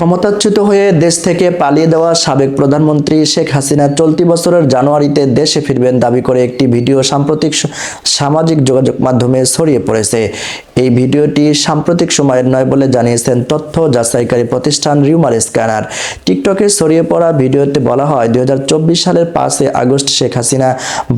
ক্ষমতাচ্যুত হয়ে দেশ থেকে পালিয়ে দেওয়া সাবেক প্রধানমন্ত্রী শেখ হাসিনা চলতি বছরের জানুয়ারিতে দেশে ফিরবেন দাবি করে একটি ভিডিও সাম্প্রতিক সামাজিক যোগাযোগ মাধ্যমে ছড়িয়ে পড়েছে। এই ভিডিওটি সাম্প্রতিক সময়ের নয় বলে জানিয়েছেন তথ্য যাচাইকারী প্রতিষ্ঠান রিউমার স্ক্যানার। টিকটকে ছড়িয়ে পড়া ভিডিওতে বলা হয়, দুই হাজার চব্বিশ সালের পাঁচই আগস্ট শেখ হাসিনা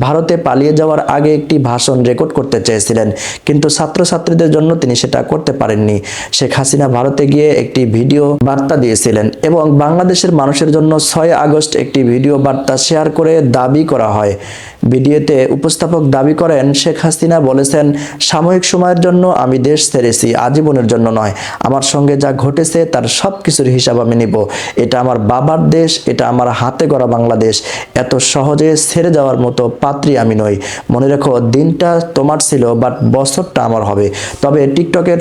ভারতে পালিয়ে যাওয়ার আগে একটি ভাষণ রেকর্ড করতে চেয়েছিলেন, কিন্তু ছাত্রছাত্রীদের জন্য তিনি সেটা করতে পারেননি। শেখ হাসিনা ভারতে গিয়ে একটি ভিডিও বার্তা দিয়েছিলেন এবং বাংলাদেশের মানুষের জন্য ছয় আগস্ট একটি ভিডিও বার্তা শেয়ার করে দাবি করা হয়। ভিডিওতে উপস্থাপক দাবি করেন, শেখ হাসিনা বলেছেন, সাময়িক সময়ের জন্য আমি দেশ ছেড়েছি, আজীবনের জন্য নয়। আমার সঙ্গে যা ঘটেছে তার সব কিছুর হিসাব আমি নিব। এটা আমার বাবার দেশ, এটা আমার হাতে গড়া বাংলাদেশ। এত সহজে ছেড়ে যাওয়ার মতো পাত্রী আমি নই। মনে রেখো, দিনটা তোমার ছিল, বাট বছরটা আমার হবে। তবে টিকটকের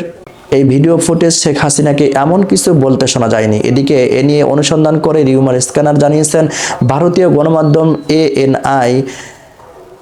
এই ভিডিও ফুটেজ শেখ হাসিনাকে এমন কিছু বলতে শোনা যায়নি। এদিকে এ নিয়ে অনুসন্ধান করে রিউমার স্ক্যানার জানিয়েছেন, ভারতীয় গণমাধ্যম এ ANI,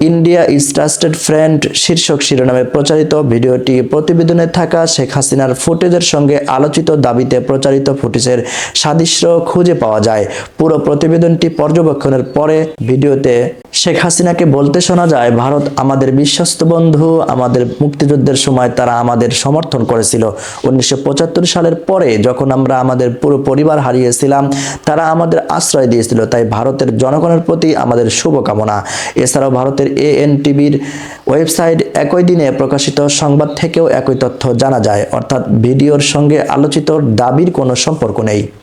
India is trusted friend শীর্ষক শিরোনামে প্রচারিত ভিডিওটি প্রতিবেদনে থাকা শেখ হাসিনার ফুটেজের সঙ্গে আলোচিত দাবিতে প্রচারিত ফুটেজের সাদৃশ্য খুঁজে পাওয়া যায়। পুরো প্রতিবেদনটি পর্যবেক্ষণের পরে ভিডিওতে শেখ হাসিনাকে বলতে শোনা যায়, ভারত আমাদের বিশ্বস্ত বন্ধু, আমাদের মুক্তিযুদ্ধের সময় তারা আমাদের সমর্থন করেছিল। উনিশশো পঁচাত্তর সালের পরে যখন আমরা আমাদের পুরো পরিবার হারিয়েছিলাম, তারা আমাদের আশ্রয় দিয়েছিল। তাই ভারতের জনগণের প্রতি আমাদের শুভকামনা। এছাড়াও ভারতের এএন টিভির ওয়েবসাইট একই দিনে প্রকাশিত সংবাদ থেকেও একই তথ্য জানা যায়। অর্থাৎ ভিডিওর সঙ্গে আলোচিত দাবির কোনো সম্পর্ক নেই।